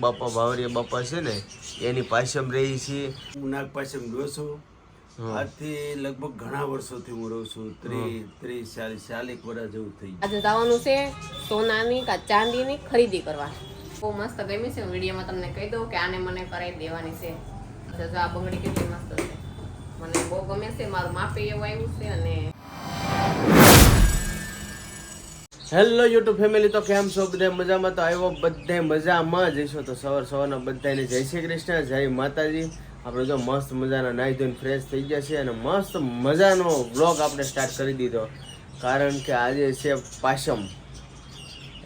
બાપા બાવરિયા બાપા છે ને એની પાછમ રહી છીએ. હું નાગ પાસે રહ્યો છું. હા. આજથી લગભગ ઘણા વર્ષોથી હું રહું છું. ત્રીસ ત્રીસ ચાલીસ ચાલીસ વર્ષ જેવું થઈ આજે જવાનું છે સોનાની કા ચાંદીની ખરીદી કરવા. બહુ મસ્ત ગમી છે. વિડીયોમાં તમને કહી દઉં કે આને મને કરાવી દેવાની છે. તો આ બંગડી કેટલી મસ્ત છે. મને બહુ ગમે છે. મારું માપે એવું આવ્યું છે અને હેલો યુટ્યુબ ફેમિલી તો કેમ છો? બધા મજામાં? તો આવ્યો બધા મજામાં. જઈશો તો સવાર સવારના બધાને જય શ્રી કૃષ્ણ, જય માતાજી. આપણે જો મસ્ત મજાના નાહી ધોઈને ફ્રેશ થઈ ગયા છે અને મસ્ત મજાનો બ્લોગ આપણે સ્ટાર્ટ કરી દીધો. કારણ કે આજે છે પાશમ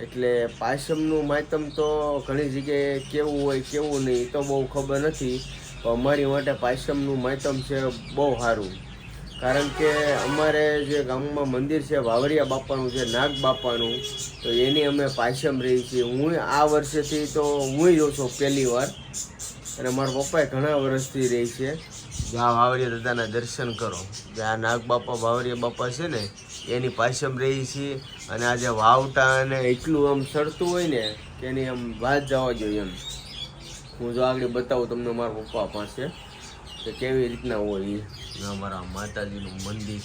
એટલે પાશમનું માતમ તો ઘણી જગ્યાએ કેવું હોય, કેવું નહીં તો બહુ ખબર નથી. અમારી માટે પાશમનું માતમ છે બહુ સારું. કારણ કે અમારે જે ગામમાં મંદિર છે, વાવરિયા બાપાનું છે, નાગ બાપાનું, તો એની અમે પાછમ રહી છીએ. હું આ વર્ષેથી તો હું જ છું પહેલી વાર. અને મારા પપ્પાએ ઘણા વર્ષથી રહી છે. જે આ વાવરિયા દાદાના દર્શન કરો. જે આ નાગ બાપા, વાવરિયા બાપા છે ને, એની પાછમ રહી છીએ. અને આ જે વાવટા અને એટલું આમ સરતું હોય ને, કે એની આમ વાત જવા જોઈએ એમ. હું જો આગળ બતાવું તમને મારા પપ્પા પાસે, કે કેવી રીતના હોય એ. અમારા માતાજીનું મંદિર.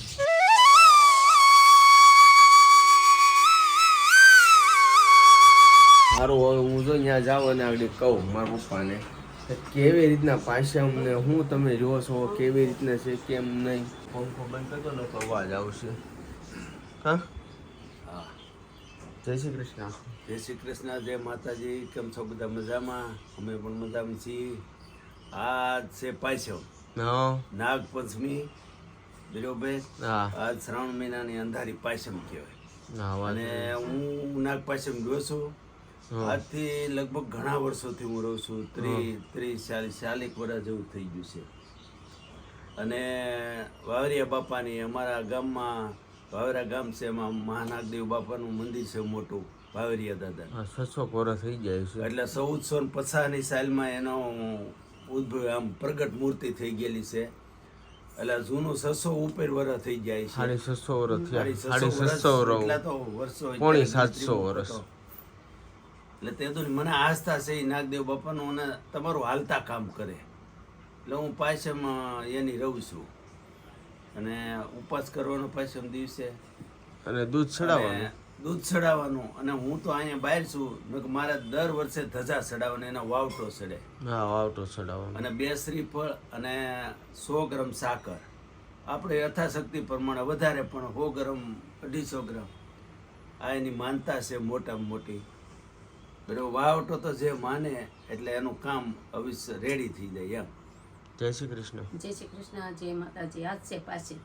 સારું હવે હું જો ત્યાં જાઉં અને આગળ કહું મારા પપ્પાને કેવી રીતના પાછા અમને હું તમે જુઓ છો કેવી રીતના છે કેમ નહીં. પંખો બંધ કરતો ને અવાજ આવશે. હા? હા. જય શ્રી કૃષ્ણ. જય શ્રી કૃષ્ણ જય માતાજી. કેમ છો બધા મજામાં? અમે પણ મજામાં છીએ. આ છે પાછો હા નાગ પંચમી બરોબર આજ શ્રાવણ મહિનાની અંધારી પાયસમ કહેવાય. અને હું નાગ પાયસમ ગયો છું. આજથી લગભગ ઘણા વર્ષોથી હું રહું છું. ત્રીસ ત્રીસ ચાલીસ ચાલીસ વર્ષ જેવું થઈ ગયું છે. અને વાવરિયા બાપાની અમારા ગામમાં વાવરા ગામ છે એમાં મહાનાગદેવ બાપાનું મંદિર છે મોટું વાવરિયા દાદા છસો કોરા થઈ જાય છે. એટલે ચૌદસો ને પચાસની સાલમાં એનો ઉદ્ભવ આમ પ્રગટ મૂર્તિ થઈ ગયેલી છે. એટલે જૂનું છસો ઉપર વર્ષ થઈ જાય છે. સાડી છસો વર્ષ થયા. સાડી છસો વર્ષ, એટલા તો વર્ષો પોણી સાતસો વર્ષ. એટલે તે તો મને આસ્થા છે નાગદેવ બાપાનું અને તમારું હાલતા કામ કરે. એટલે હું પાછમ એની રહું છું. અને ઉપવાસ કરવાનો પાછમ દિવસે અને દૂધ ચડાવવાનું. દૂધ ચડાવવાનું અને હું તો અહીંયા બહાર છું. મારે દર વર્ષે ધજા ચડાવવાની એનો વાવટો ચડે. હા વાવટો ચડાવવાનો. અને બે શ્રીફળ અને સો ગ્રામ સાકર. આપણે યથાશક્તિ પ્રમાણે વધારે પણ સો ગ્રામ અઢીસો ગ્રામ. આ એની માનતા છે મોટામાં મોટી. બરાબર વાવટો તો જે માને એટલે એનું કામ અવિશ્ય રેડી થઈ જાય એમ. જય શ્રી કૃષ્ણ. જય શ્રી કૃષ્ણ. જય માતાજી. આજ છે પાછી.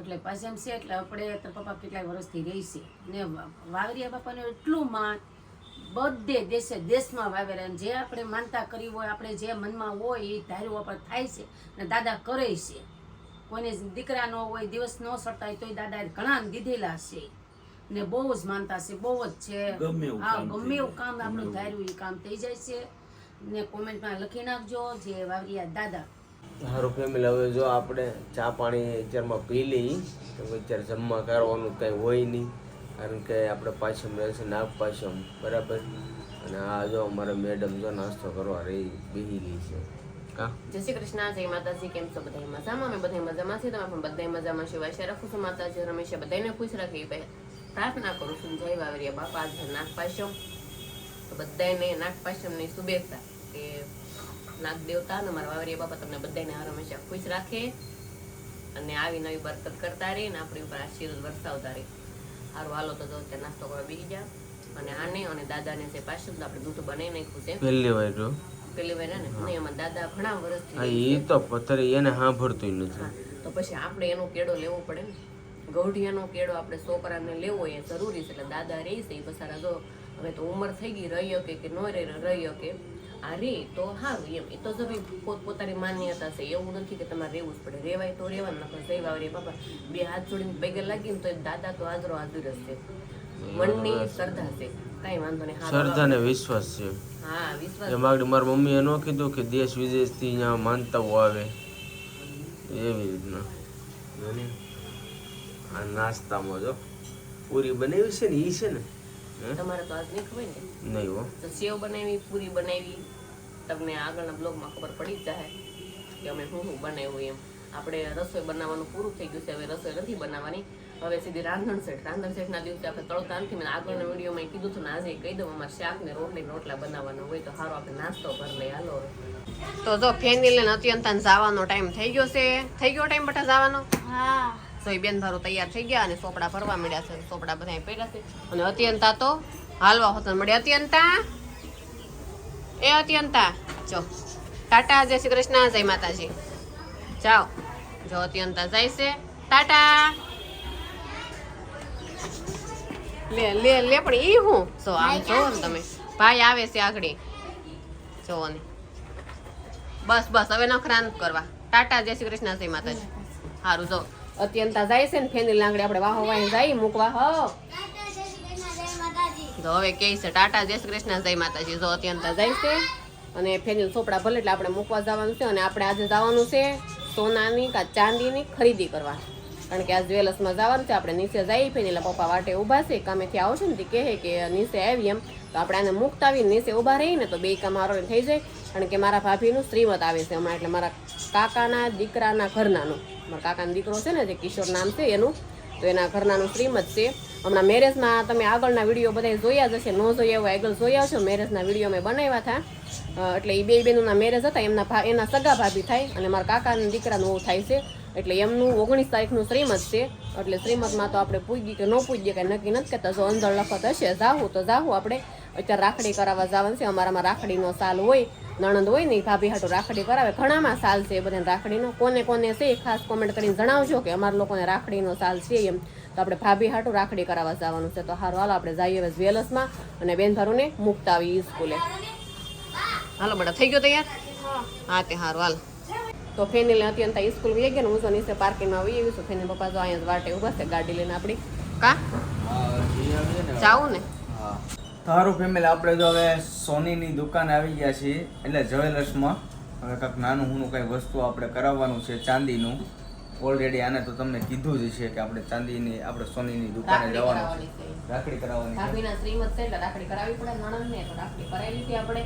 એટલે પાછમ છે એટલે આપણે તો પપ્પા કેટલાય વર્ષથી રહી છે. ને વાવરિયા બાપાનું એટલું માન બધે દેશે દેશમાં વાવેરા જે આપણે માનતા કરી હોય આપણે જે મનમાં હોય એ ધાર્યું આપણે થાય છે ને દાદા કરે છે. કોઈને દીકરા ન હોય દિવસ ન સરતા હોય તોય દાદાએ ઘણા દીધેલા છે. ને બહુ જ માનતા છે બહુ જ છે. હા ગમે એવું કામ આપણું ધાર્યું એ કામ થઈ જાય છે. ને કોમેન્ટમાં લખી નાખજો જે વાવરિયા દાદા સારું ફેમિલી હવે જો આપણે ચા પાણી અત્યારમાં પી લઈ તો અત્યારે જમવા કરવાનું કંઈ હોય નહીં, કારણ કે આપણે પાછમ રહેશે નાગ પાછમ બરાબર? અને આ જો અમારા મેડમ જો નાસ્તો કરવા રહી, બેહી રહી છે. કા? જય શ્રી કૃષ્ણ, જય માતાજી, કેમ છો? બધા મજામાં? અમે બધા મજામાં છીએ. તમે પણ બધા મજામાં છો? આશા રાખું છું માતાજી. રમેશે બધાને ખુશ રાખી પ્રાર્થના કરું છું. જય વાવરિયા બાપા, આજ નાગ પાછમ તો બધાને નાગ પાછમની શુભેચ્છા કે નાગ દેવતા અને મારા વાવરિયા બાપા તમને બધાને હર હંમેશા ખુશ રાખે અને આવી નવી બરકત કરતા રહે અને આપણી ઉપર આશીર્વાદ વરસાવતા રહે. સારું હાલો તો અત્યારે નાસ્તો કરવા બેસી જા અને આને અને દાદાને જે પાછું આપણે દૂધ બનાવી નાખ્યું છે. પહેલી વાર જો. પેલી વાર ને નહીં એમાં દાદા ઘણા વર્ષથી એ તો પથ્થર એને સાંભળતું નથી. તો પછી આપણે એનો કેડો લેવો પડે ને? ગૌઢિયાનો કેડો આપણે છોકરાને લેવો એ જરૂરી છે. એટલે દાદા રહી છે એ બસારા જો હવે તો ઉંમર થઈ ગઈ રહી કે કે ન રહી રહી કે આ રે તો સારું એમ. એ તો ભાઈ પોત પોતાની માન્યતા છે એવું નથી કે તમારે રહેવું જ પડે. રેવાય તો રેવાનું નકર જઈ વાવરે બાપા. બે હાથ જોડીને પગે લાગીને તો દાદા તો હાજરો હાજર જ છે. મનની શ્રદ્ધા છે. કાંઈ વાંધો નહીં શ્રદ્ધા ને વિશ્વાસ છે. હા વિશ્વાસ. આગળ મારી મમ્મીએ ન કીધું કે દેશ વિદેશથી અહીંયા માનતાઓ આવે. એવી રીતના. આ નાસ્તામાં જો પૂરી બનાવી છે ને એ છે ને તમારે તો આજ નહીં ખબર ને? નહીં હો. તો સેવ બનાવી પૂરી બનાવી. તમને આગળના બ્લોગમાં ખબર પડી જ જાય કે અમે શું શું બનાવ્યું એમ. આપણે રસોઈ બનાવવાનું પૂરું થઈ ગયું છે હવે રસોઈ નથી બનાવવાની. હવે સીધી રાંધણ સેટ રાંધણ સેટના દિવસે આપણે તળતા નથી. મેં આગળના વિડીયોમાં કીધું હતું ને આજે કહી દઉં અમારે શાક ને રોટલી ને રોટલા બનાવવાનો હોય તો સારો આપણે નાસ્તો ભર લઈ હાલો તો જો ફેનિલ ને અત્યંત જવાનો ટાઈમ થઈ ગયો છે. થઈ ગયો ટાઈમ બટા જવાનો? હા. તો એ બેન તૈયાર થઈ ગયા અને સોપડા ભરવા મળ્યા છે. સોપડા બધા પડ્યા છે. અને અત્યંતા તો હાલવા હોતા મળ્યા અત્યંતા? એ અત્યંતા જો. ટાટા જય શ્રી કૃષ્ણ જય માતાજી. જાઓ. જો અત્યંતા જાય છે. ટાટા. લે લે લે પણ ઈ હું? જો આમ જોવો ને તમે. ભાઈ આવે છે આગળ. જોવો ને. બસ બસ હવે નખરા કરવા. ટાટા જય શ્રી કૃષ્ણ જય માતાજી. સારું જો. અત્યંતા જાય છે ને ફેની લાંગડી આપણે વાહો વાહી જાય, મૂકવા હો. તો હવે કે છે, ટાટા, જય શ્રી કૃષ્ણ, જય માતાજી. જો અત્યંતા જાય છે અને ફેની ચોપડા ભલે એટલે આપણે મૂકવા જવાનું છે અને આપણે આજે જવાનું છે સોનાની કા ચાંદીની ખરીદી કરવા. કારણ કે આ જ્વેલર્સમાં જવાનું છે, આપણે નીચે જઈ ફેનીલા પપ્પા વાટે ઊભા છે, કામેથી આવો છે ને તે કહે કે નીચે આવી એમ. તો આપણે આને મુક્ત આવીને નીચે ઊભા રહીને તો બે કામ આરો થઈ જાય. કારણ કે મારા ભાભીનું શ્રીમત આવે છે હમણાં, એટલે મારા કાકાના દીકરાના ઘરનાનું. મારા કાકાનો દીકરો છે ને, જે કિશોર નામ છે એનું, તો એના ઘરનાનું શ્રીમત છે. હમણાં મેરેજમાં તમે આગળના વીડિયો બધા જોયા જ હશે, ન જોયા હોય, આગળ જોયા છો મેરેજના વીડિયો મેં બનાવ્યા હતા. એટલે એ બે બહેનોના મેરેજ હતા, એમના એના સગા ભાભી થાય, અને મારા કાકાના દીકરાનું એવું થાય છે. એટલે એમનું ઓગણીસ તારીખનું શ્રીમત છે. એટલે શ્રીમતમાં તો આપણે પૂજી કે ન પૂજીએ કાંઈ નક્કી નથી કહેતા જો અંદર લખત હશે જાવું તો જાવું આપણે. અત્યારે રાખડી કરાવવા જવાનું છે. અમારામાં રાખડીનો સાલ હોય નણંદ હોય ને ભાભી હાટું રાખડી કરાવે. ઘણામાં સાલ છે બધાને રાખડીનો. કોને કોને છે ખાસ કોમેન્ટ કરીને જણાવજો કે અમારા લોકોને રાખડીનો સાલ છે એમ. તો આપણે ભાભી હાટું રાખડી કરાવવા જવાનું છે. તો હારું હાલો આપણે જઈએ હવે જ્વેલર્સમાં અને બેન ભારુને મૂકતા આવી સ્કૂલે. હાલો બેટા થઈ ગયો તૈયાર? હા તે હારું હાલ. તો ફેનિલ અત્યંત સ્કૂલ વહી ગયા ને હું તો નીચે પાર્કિંગમાં આવી આવી છું. ફેનિલ પપ્પા જો અહીંયા વાટે ઊભા છે ગાડી લઈને આપણી. કા? જાવું ને તારું ફેમિલી આપણે તો હવે સોનીની દુકાન આવી ગયા છીએ એટલે જ્વેલર્સમાં. હવે કાંઈક નાનું હું કંઈ વસ્તુ આપણે કરાવવાનું છે ચાંદીનું. ઓલરેડી આને તો તમને કીધું જ છે કે આપણે ચાંદીની આપણે સોનીની દુકાને જવાનું છે. છે. રાખડી કરાવવાની છે. શ્રીમત છે એટલે રાખડી કરાવવી પડે નણંદને તો રાખડી કરાવી લીધી આપણે.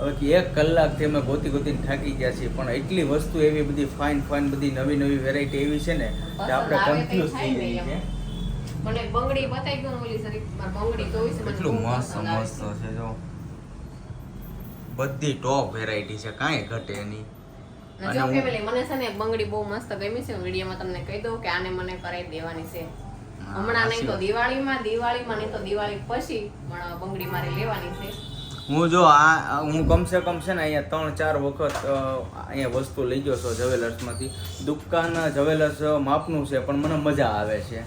હવે એક કલાકથી અમે ગોતી ગોતીને થાકી ગયા છીએ પણ એટલી વસ્તુ એવી બધી ફાઇન ફાઇન બધી નવી નવી વેરાયટી એવી છે ને કે આપણે કન્ફ્યુઝ થઈ જઈએ છીએ. મને બંગડી બતાવી ગયો ઓલી સરી બંગડી જોઈ છે એટલું મસ્ત મસ્ત છે. જો. બધી ટોપ વેરાયટી છે કાંઈ ઘટે નહીં. જો ફેમિલી મને છે ને બંગડી બહુ મસ્ત ગમી છે વિડીયોમાં તમને કહી દઉં કે આને મને કરાવી દેવાની છે. હમણાં નહીં તો દિવાળીમાં દિવાળીમાં નહીં તો દિવાળી પછી પણ બંગડી મારે લેવાની છે. હું જો આ હું કમસે કમ છે ને અહીંયા ત્રણ ચાર વખત અહીંયા વસ્તુ લઈ ગયો છું જવેલર્સમાંથી. દુકાન જવેલર્સ માપનું છે પણ મને મજા આવે છે.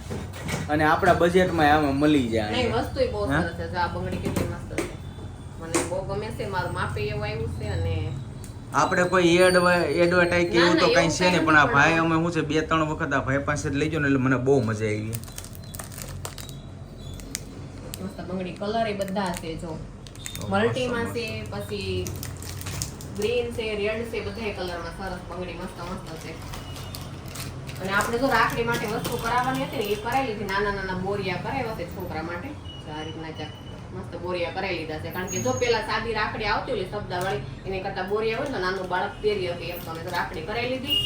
અને આપણા બજેટમાં આમાં મળી જાય. વસ્તુ બહુ સરસ છે. આ બંગડી કેટલી મસ્ત છે. મને બહુ ગમે છે મારું માપે એવું આવ્યું છે અને આપણે કોઈ એડ એડવર્ટાઈઝ કે એવું તો કઈ છે નહીં પણ આ ભાઈ અમે શું છે બે ત્રણ વખત આ ભાઈ પાસે જ લઈ ગયો ને એટલે મને બહુ મજા આવી. મસ્ત બંગડી કલર એ બધા છે જો. મલ્ટીમાં છે પછી ગ્રીન છે રેડ છે બધા કલરમાં સરસ બંગડી મસ્ત મસ્ત છે. અને આપણે તો રાખડી માટે વસ્તુ કરાવવાની હતી ને એ કરાવી લીધી નાના નાના બોરિયા કરાવ્યા છે છોકરા માટે. આ રીતના મસ્ત બોરિયા કરાવી લીધા છે. કારણ કે જો પેલા સાદી રાખડી આવતી હોય શબ્દાવાળી એની કરતા બોરિયા હોય તો નાનું બાળક પહેરી હતી એમ. તો અમે તો રાખડી કરાવી લીધી.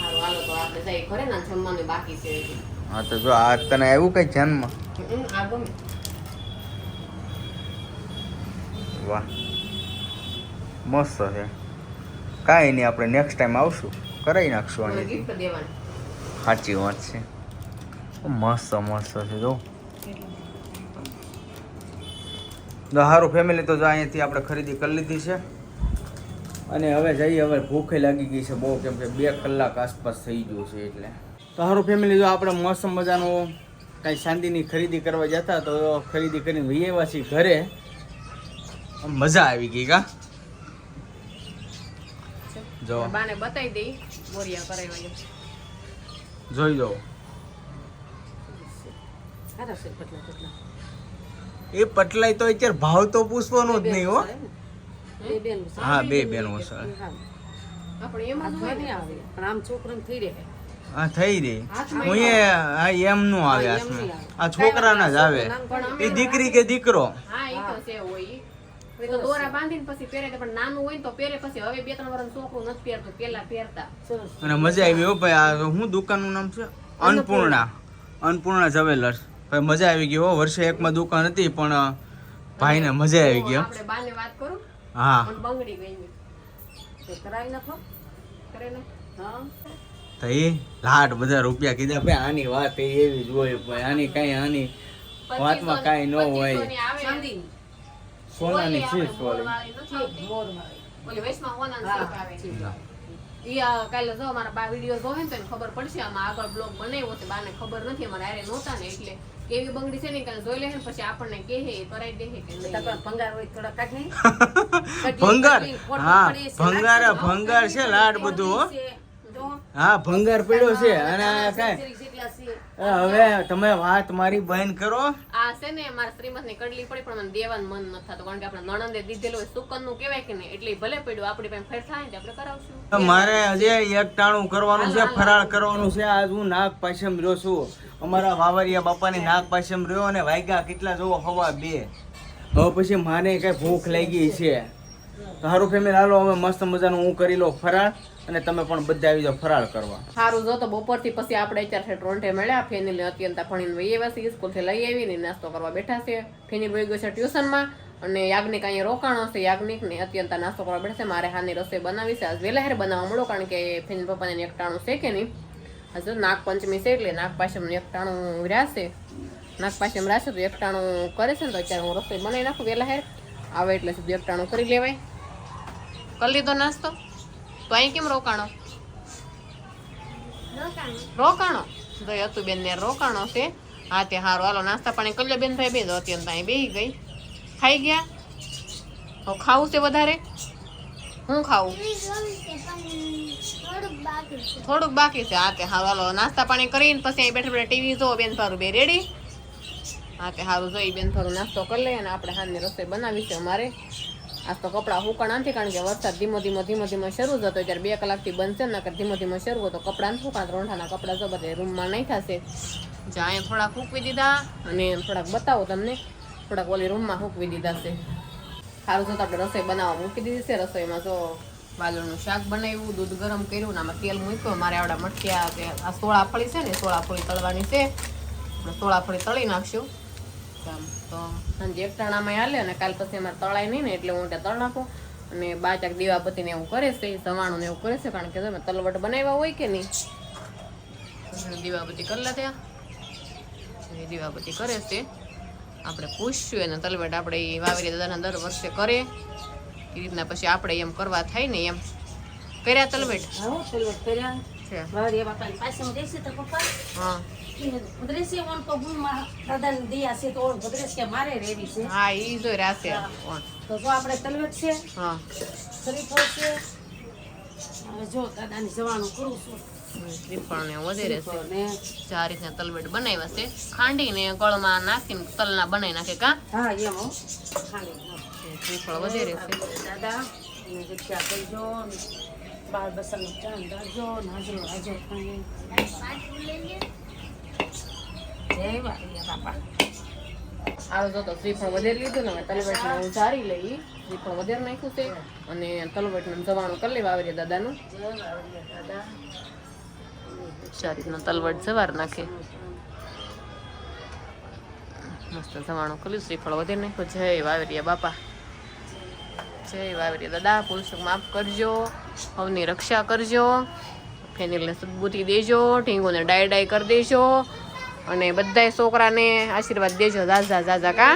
સારું હાલો તો આપણે જઈ ઘરે ના જમવાનું બાકી છે હા તો જો આ તને આવ્યું કઈ જન્મ? આ ગમે. વાહ. મસ્ત છે. કાંઈ નહીં આપણે નેક્સ્ટ ટાઈમ આવશું. કરાવી નાખશું અહીંયાથી સાચી વાત છે. મસ્ત મસ્ત છે જો. સારું ફેમિલી તો અહીંયાથી આપણે ખરીદી કરી લીધી છે. અને હવે જઈએ હવે ભૂખે લાગી ગઈ છે બહુ કેમ કે બે કલાક આસપાસ થઈ ગયું છે એટલે. તો સારું ફેમિલી જો આપણે મસ્ત મજાનું કાંઈ શાંતિની ખરીદી કરવા જતા તો ખરીદી કરીને આવ્યા ઘરે. મજા આવી ગઈ કા? જો. બાને બતાવી દઈ બોરિયા કરાવ્યા જોઈ પતલા એ પટલાય તો અત્યારે ભાવ તો પૂછવાનો જ નહીં હો. હા? બે બેનો છે. આપણે એમાં જોઈ નહીં આવે. પણ આમ છોકરાને થઈ રહે. હા થઈ રહી. હું એ હા એમ નું આવે આ છોકરાના જ આવે. એ દીકરી કે દીકરો. હા એ તો છે હોય. તો દોરા બાંધીને પછી પહેરે પણ નાનું હોય ને તો પહેરે પછી હવે બે ત્રણ વર્ષ છોકરું નથી પહેરતું પેલા પહેરતા અને મજા આવી હો ભાઈ આ શું દુકાનનું નામ છે અન્નપૂર્ણા અન્નપૂર્ણા જવેલર્સ ભાઈ મજા આવી ગઈ હો વર્ષે એકમાં દુકાન હતી પણ ભાઈને મજા આવી ગઈ હો. આપણે બાને વાત કરું હા પણ બંગડી ગઈ તે કરાવી નાખો કરે ને હા તો એ લાટ બધા રૂપિયા કીધા ભાઈ આની વાત એ એવી જ હોય ભાઈ આની કઈ આની વાતમાં કાંઈ ન હોય સોનાની મોરવાળી નથી ઓલી વૈષ્ણવ હોનાની હા, આવે. ઈ કાલે જો અમારા બા વીડિયો જોવે ને તો ખબર પડશે આમાં આગળ બ્લોગ બનાવ્યો છે બાને ખબર નથી અમારે આરે નહોતા ને એટલે કેવી બંગડી છે ને કાલે જોઈ લે ને પછી આપણને કહે એ કરાવી દે કે નહીં ભંગાર હોય થોડા કાઢ નહીં ભંગાર હા છે, ભંગાર ભંગાર છે લાડ બધું હો ભંગાર પડ્યો છે અને આ કાંઈ હવે તમે વાત મારી બહેન કરો. આ છે ને મારા શ્રીમતની કડલી પડી પણ મને દેવાનું મન નથી થતું કારણ કે આપણે નણંદે દીધેલું હોય સુકનનું કેવાય કે નહીં? એટલે ભલે પડ્યું આપણી પાસે ફેર થાય ને આપણે કરાવશું. મારે હજી એક ટાણું કરવાનું છે ફરાળ કરવાનું છે. આજ હું નાગ પાછમ રહ્યો છું. અમારા વાવરિયા બાપાની નાગ પાછમ રહ્યો અને વાગ્યા કેટલા જોવો હવા બે. હવે પછી માને કઈ ભૂખ લાગી છે. સારું ફેમિલી હાલો, હવે મસ્ત મજાનું હું કરી લો ફરાળ અને તમે પણ બધા આવી જાઓ ફરાળ કરવા. સારું જો તો બપોરથી પછી આપણે અત્યારે રોંઢે મળ્યા ફેની અત્યંત ભણીને વહી આવ્યા છે સ્કૂલથી લઈ આવીને નાસ્તો કરવા બેઠા છે. ફેની વહી ગયો છે ટ્યુશનમાં અને યાજ્ઞિક અહીંયા રોકાણો છે યાજ્ઞિક ને અત્યંત નાસ્તો કરવા બેઠા છે. મારે હાની રસોઈ બનાવી છે, આજ વહેલા હેર બનાવવા મળો કારણ કે ફેની પપ્પાને એકટાણું છે કે નહીં. હજુ નાગપંચમી છે એટલે નાગપાશમ એકટાણું રહેશે નાગપાશમ રહેશે તો એકટાણું કરે છે ને તો અત્યારે હું રસોઈ બનાવી નાખું વહેલા હેર. આવે એટલે સુધી એકટાણું કરી લેવાય. કરી લીધો નાસ્તો? તો અહીં કેમ રોકાણો? રોકાણો? તો હતું બેન ને રોકાણો છે. હા, તે હારું. હાલો, નાસ્તા પાણી કલ્યો બેન ભાઈ બે. તો અત્યંત અહીં બેહી ગઈ. ખાઈ ગયા? તો ખાવું છે વધારે? હું ખાવું? થોડુંક બાકી છે. હા, તે હારું. હાલો, નાસ્તા પાણી કરીને પછી અહીં બેઠા બેઠા ટીવી જોવો. બેન ફારું બે રેડી હા, તે સારું જોઈ બેન થોડું નાસ્તો કરી લઈએ અને આપણે હાલની રસોઈ બનાવી છે અમારે. આજ તો કપડાં હુકાણા નથી, કારણ કે વરસાદ ધીમો ધીમો ધીમો ધીમો શરૂ જ હતો બે કલાકથી બંધ છે નકર ધીમો ધીમો શરૂ હતો. કપડાં હુકાણા રોંઠાના કપડાં જો બધે રૂમમાં નહીં થશે. જ્યાં થોડાક હૂકવી દીધા અને થોડાક બતાવો તમને. થોડાક ઓલી રૂમમાં હૂકવી દીધા છે. સારું તો આપણે રસોઈ બનાવવા મૂકી દીધી છે. રસોઈમાં જો વાલોળનું શાક બનાવ્યું, દૂધ ગરમ કર્યું ને આમાં તેલ મૂક્યું. મારે આવડા મઠિયા કે આ સોળા ફળી છે ને, સોળા ફળી તળવાની છે. આપણે સોળા ફળી તળી નાખશું. આમ તો સાંજે એક ટાણામાં હાલે અને કાલ પછી એમાં તળાય નહીં ને એટલે હું ત્યાં તળ અને બાચાક દીવાબત્તી દીવાપતિને એવું કરે છે, સવાણું ને એવું કરે છે, કારણ કે તમે તલવટ બનાવ્યા હોય કે નહીં. દીવાપતિ કરલા ત્યાં એ દીવાબત્તી કરે છે. આપણે પૂછશું એને તલવટ આપણે વાવેરી દાદાના દર વર્ષે કરે. એ રીતના પછી આપણે એમ કરવા થાય ને એમ. કર્યા તલવટ કર્યા. છે. વાવડિયા બાપાની પાસેમાં રહેશે તો પપ્પા. હા. મારા દિયા છે તો ઓણ ભદ્રેશ મારે રેવી છે. હા ઈ જો રાશે તો જો આપણે તલવટ છે. હા. શરીફો છે. જો દાદાની જવાનું કરું છું. વધારે છે. ચાર રીતના તલવટ બનાવ્યા છે. ખાંડીને ગળમાં નાખીને તલના બનાવી નાખે કા? હા એમ. શ્રીફળ વધારે છે. દાદા બાર બસરનો ચાંદ રાખજો ને હાજરો હાજર ખાઈ જય બાપા. આવું જો તો શ્રીફળ વધારે લીધું ને હવે હું ને ઉતારી લઈ. શ્રીફળ વધારે નાખ્યું છે અને તલવટ ને જવાનું કરી લેવા આવી દાદાનું. ચાર રીતના તલવટ જવાર નાખે. મસ્ત જવાનું કર્યું શ્રીફળ વધારે નાખ્યું. જય વાવરિયા બાપા. જય વાવરી દાદા પુરુષોક માફ કરજો, હવની રક્ષા કરજો ફેનિલને સદબુદ્ધિ દેજો, ઢીંગોને ડાય ડાય કરી દેજો, અને બધાય છોકરાને આશીર્વાદ દેજો ઝાઝા ઝાઝા કા?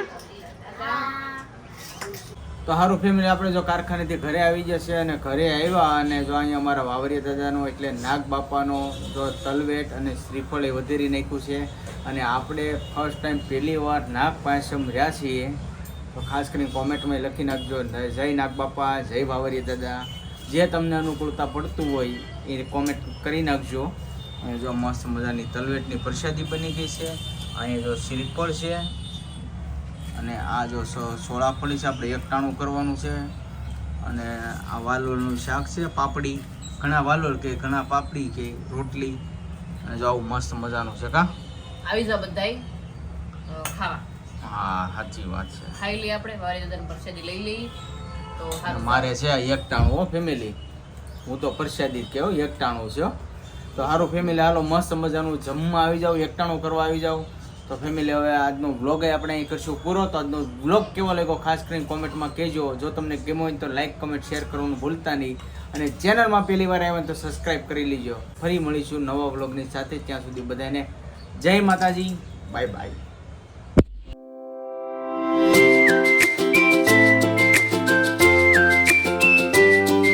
તો સારું ફેમિલી આપણે જો કારખાનેથી ઘરે આવી જશે અને ઘરે આવ્યા અને જો અહીંયા અમારા વાવરિયા દાદાનો એટલે નાગ બાપાનો જો તલવેટ અને શ્રીફળ એ વધેરી નાખ્યું છે. અને આપણે ફર્સ્ટ ટાઈમ પહેલી વાર નાગ પાંચમ રહ્યા છીએ. તો ખાસ કરીને કોમેન્ટમાં લખી નાખજો. જય નાગ બાપા જય વાવરિયા દાદા. જે તમને અનુકૂળતા પડતું હોય એ કોમેન્ટ કરી નાખજો. અને જો મસ્ત મજાની તલવેટની પ્રસાદી બની ગઈ છે. અહીંયા જો શ્રીફળ છે. અને આ જો સોળા સોળાફળી છે આપણે એકટાણું કરવાનું છે. અને આ વાલોળનું શાક છે પાપડી. ઘણા વાલોળ કે ઘણા પાપડી કે રોટલી. અને જો આવું મસ્ત મજાનું છે કા? આવી જાઓ બધાય. અ, ખાવા. હા સાચી વાત છે. ખાઈ લઈએ આપણે વારી પ્રસાદી લઈ લઈએ. તો સારું મારે છે એકટાણું હો ફેમિલી હું તો પ્રસાદી કેવો એકટાણું છે હો. તો સારું ફેમિલી હાલો મસ્ત મજાનું જમવા આવી જાવ એકટાણું કરવા આવી જાવ. તો ફેમિલી હવે આજનો વ્લોગ આપણે અહીં કરશું પૂરો. તો આજનો વ્લોગ કેવો લાગ્યો ખાસ કરીને કોમેન્ટમાં કહેજો. જો તમને ગમ્યો હોય તો લાઈક કમેન્ટ શેર કરવાનું ભૂલતા નહીં. અને ચેનલમાં પહેલી વાર આવ્યા તો સબસ્ક્રાઈબ કરી લેજો. ફરી મળીશું નવા વ્લોગની સાથે. ત્યાં સુધી બધાને જય માતાજી. Bye bye